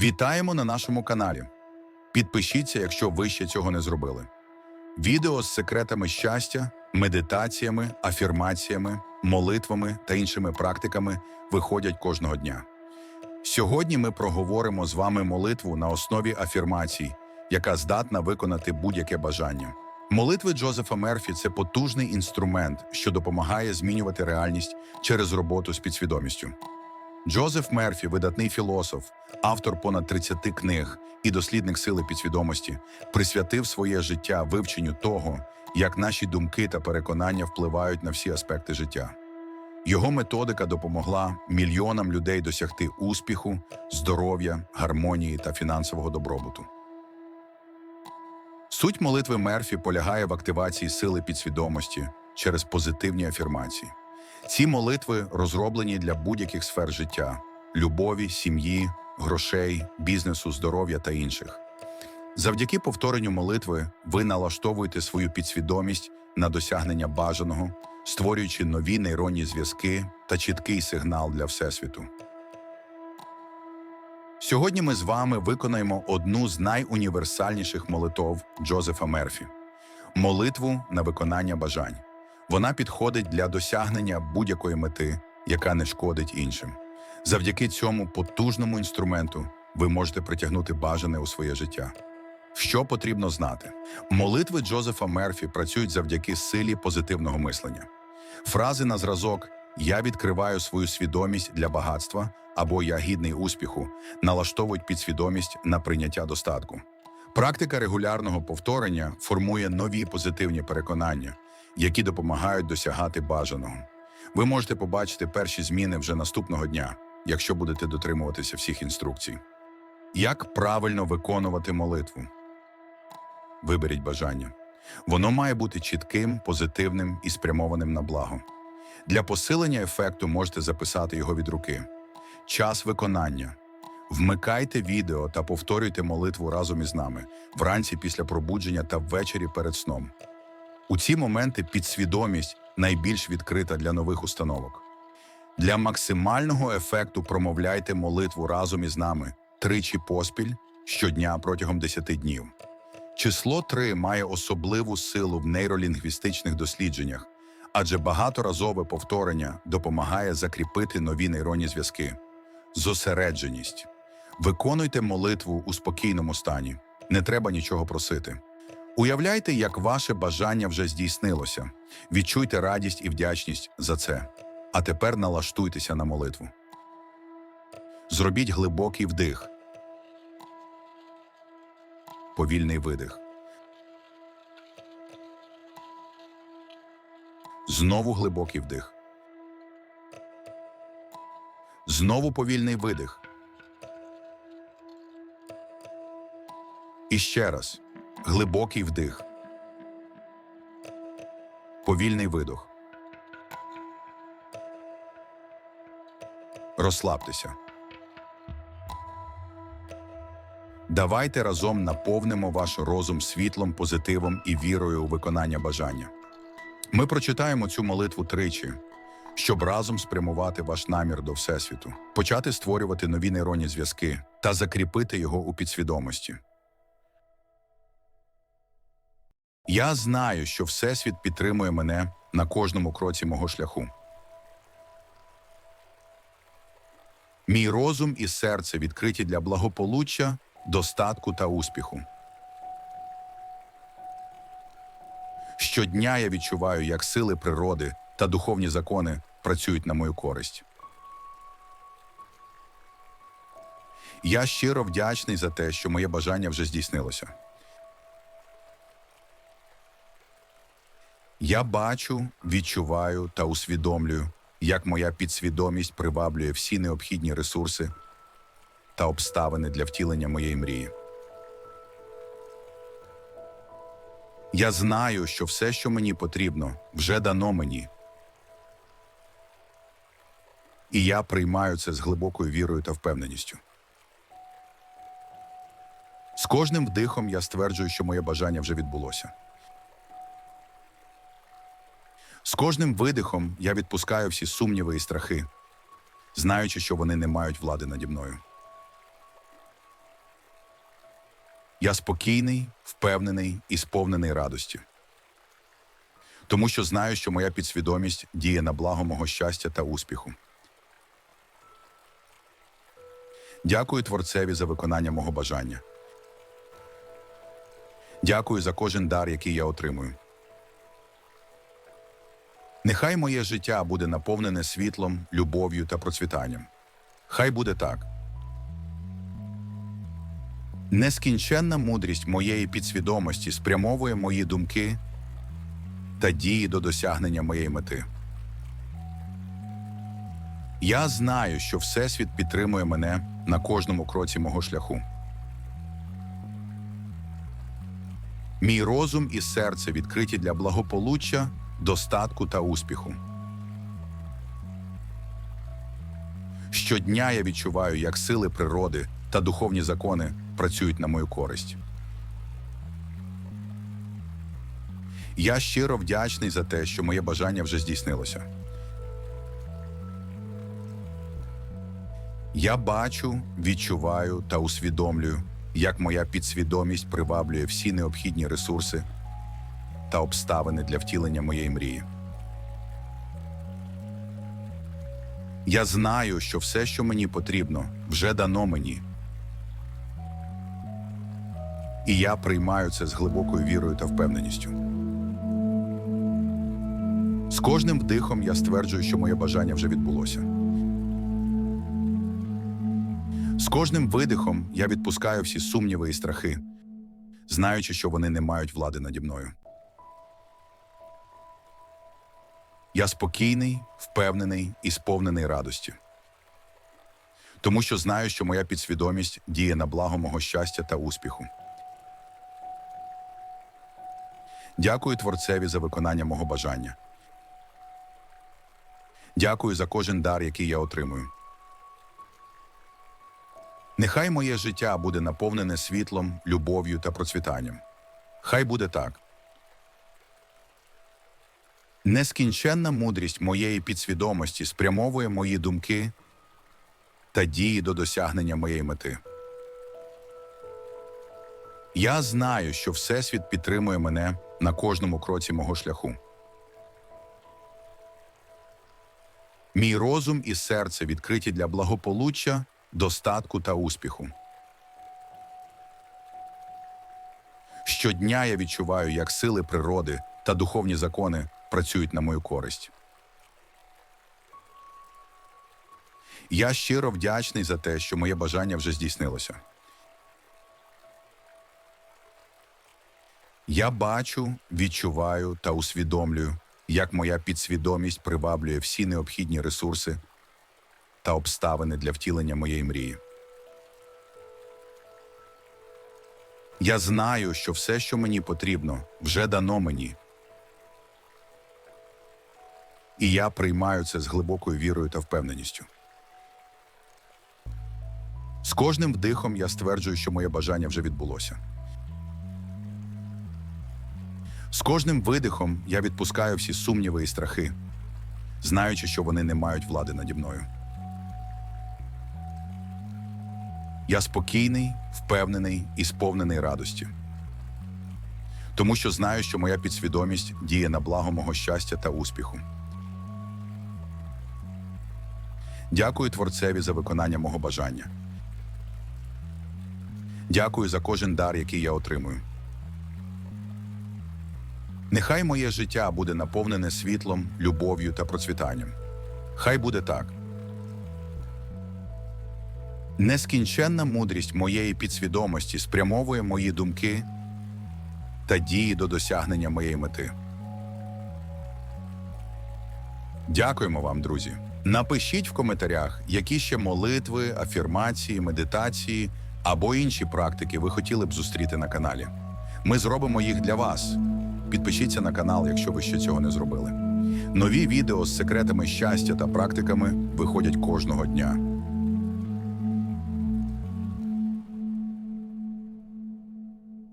Вітаємо на нашому каналі. Підпишіться, якщо ви ще цього не зробили. Відео з секретами щастя, медитаціями, афірмаціями, молитвами та іншими практиками виходять кожного дня. Сьогодні ми проговоримо з вами молитву на основі афірмацій, яка здатна виконати будь-яке бажання. Молитви Джозефа Мерфі це потужний інструмент, що допомагає змінювати реальність через роботу з підсвідомістю. Джозеф Мерфі, видатний філософ, автор понад 30 книг і дослідник сили підсвідомості, присвятив своє життя вивченню того, як наші думки та переконання впливають на всі аспекти життя. Його методика допомогла мільйонам людей досягти успіху, здоров'я, гармонії та фінансового добробуту. Суть молитви Мерфі полягає в активації сили підсвідомості через позитивні афірмації. Ці молитви розроблені для будь-яких сфер життя: любові, сім'ї, грошей, бізнесу, здоров'я та інших. Завдяки повторенню молитви ви налаштовуєте свою підсвідомість на досягнення бажаного, створюючи нові нейронні зв'язки та чіткий сигнал для Всесвіту. Сьогодні ми з вами виконаємо одну з найуніверсальніших молитов Джозефа Мерфі молитву на виконання бажань. Вона підходить для досягнення будь-якої мети, яка не шкодить іншим. Завдяки цьому потужному інструменту ви можете притягнути бажане у своє життя. Що потрібно знати? Молитви Джозефа Мерфі працюють завдяки силі позитивного мислення. Фрази на зразок Я відкриваю свою свідомість для багатства або Я гідний успіху налаштовують підсвідомість на прийняття достатку. Практика регулярного повторення формує нові позитивні переконання, які допомагають досягати бажаного. Ви можете побачити перші зміни вже наступного дня, якщо будете дотримуватися всіх інструкцій. Як правильно виконувати молитву? Виберіть бажання. Воно має бути чітким, позитивним і спрямованим на благо. Для посилення ефекту можете записати його від руки. Час виконання. Вмикайте відео та повторюйте молитву разом із нами вранці після пробудження та ввечері перед сном. У ці моменти підсвідомість найбільш відкрита для нових установок. Для максимального ефекту промовляйте молитву разом із нами тричі поспіль щодня протягом 10 днів. Число 3 має особливу силу в нейролінгвістичних дослідженнях, адже багаторазове повторення допомагає закріпити нові нейронні зв'язки. Зосередженість. Виконуйте молитву у спокійному стані. Не треба нічого просити. Уявляйте, як ваше бажання вже здійснилося. Відчуйте радість і вдячність за це. А тепер налаштуйтеся на молитву. Зробіть глибокий вдих. Повільний видих. Знову глибокий вдих. Знову повільний видих. І ще раз. Глибокий вдих. Повільний видох. Розслабтеся. Давайте разом наповнимо ваш розум світлом, позитивом і вірою у виконання бажання. Ми прочитаємо цю молитву тричі, щоб разом спрямувати ваш намір до Всесвіту, почати створювати нові нейронні зв'язки та закріпити його у підсвідомості. Я знаю, що Всесвіт підтримує мене на кожному кроці мого шляху. Мій розум і серце відкриті для благополуччя, достатку та успіху. Щодня я відчуваю, як сили природи та духовні закони працюють на мою користь. Я щиро вдячний за те, що моє бажання вже здійснилося. Я бачу, відчуваю та усвідомлюю, як моя підсвідомість приваблює всі необхідні ресурси та обставини для втілення моєї мрії. Я знаю, що все, що мені потрібно, вже дано мені. І я приймаю це з глибокою вірою та впевненістю. З кожним вдихом я стверджую, що моє бажання вже відбулося. З кожним видихом я відпускаю всі сумніви і страхи, знаючи, що вони не мають влади наді мною. Я спокійний, впевнений і сповнений радості. Тому що знаю, що моя підсвідомість діє на благо мого щастя та успіху. Дякую Творцеві за виконання мого бажання. Дякую за кожен дар, який я отримую. Нехай моє життя буде наповнене світлом, любов'ю та процвітанням. Хай буде так. Нескінченна мудрість моєї підсвідомості спрямовує мої думки та дії до досягнення моєї мети. Я знаю, що Всесвіт підтримує мене на кожному кроці мого шляху. Мій розум і серце відкриті для благополуччя, достатку та успіху. Щодня я відчуваю, як сили природи та духовні закони працюють на мою користь. Я щиро вдячний за те, що моє бажання вже здійснилося. Я бачу, відчуваю та усвідомлюю, як моя підсвідомість приваблює всі необхідні ресурси та обставини для втілення моєї мрії. Я знаю, що все, що мені потрібно, вже дано мені. І я приймаю це з глибокою вірою та впевненістю. З кожним вдихом я стверджую, що моє бажання вже відбулося. З кожним видихом я відпускаю всі сумніви і страхи, знаючи, що вони не мають влади наді мною. Я спокійний, впевнений і сповнений радості. Тому що знаю, що моя підсвідомість діє на благо мого щастя та успіху. Дякую Творцеві за виконання мого бажання. Дякую за кожен дар, який я отримую. Нехай моє життя буде наповнене світлом, любов'ю та процвітанням. Хай буде так. Нескінченна мудрість моєї підсвідомості спрямовує мої думки та дії до досягнення моєї мети. Я знаю, що Всесвіт підтримує мене на кожному кроці мого шляху. Мій розум і серце відкриті для благополуччя, достатку та успіху. Щодня я відчуваю, як сили природи та духовні закони працюють на мою користь. Я щиро вдячний за те, що моє бажання вже здійснилося. Я бачу, відчуваю та усвідомлюю, як моя підсвідомість приваблює всі необхідні ресурси та обставини для втілення моєї мрії. Я знаю, що все, що мені потрібно, вже дано мені. І я приймаю це з глибокою вірою та впевненістю. З кожним вдихом я стверджую, що моє бажання вже відбулося. З кожним видихом я відпускаю всі сумніви і страхи, знаючи, що вони не мають влади наді мною. Я спокійний, впевнений і сповнений радості. Тому що знаю, що моя підсвідомість діє на благо мого щастя та успіху. Дякую Творцеві за виконання мого бажання. Дякую за кожен дар, який я отримую. Нехай моє життя буде наповнене світлом, любов'ю та процвітанням. Хай буде так. Нескінченна мудрість моєї підсвідомості спрямовує мої думки та дії до досягнення моєї мети. Дякуємо вам, друзі. Напишіть в коментарях, які ще молитви, афірмації, медитації або інші практики ви хотіли б зустріти на каналі. Ми зробимо їх для вас. Підпишіться на канал, якщо ви ще цього не зробили. Нові відео з секретами щастя та практиками виходять кожного дня.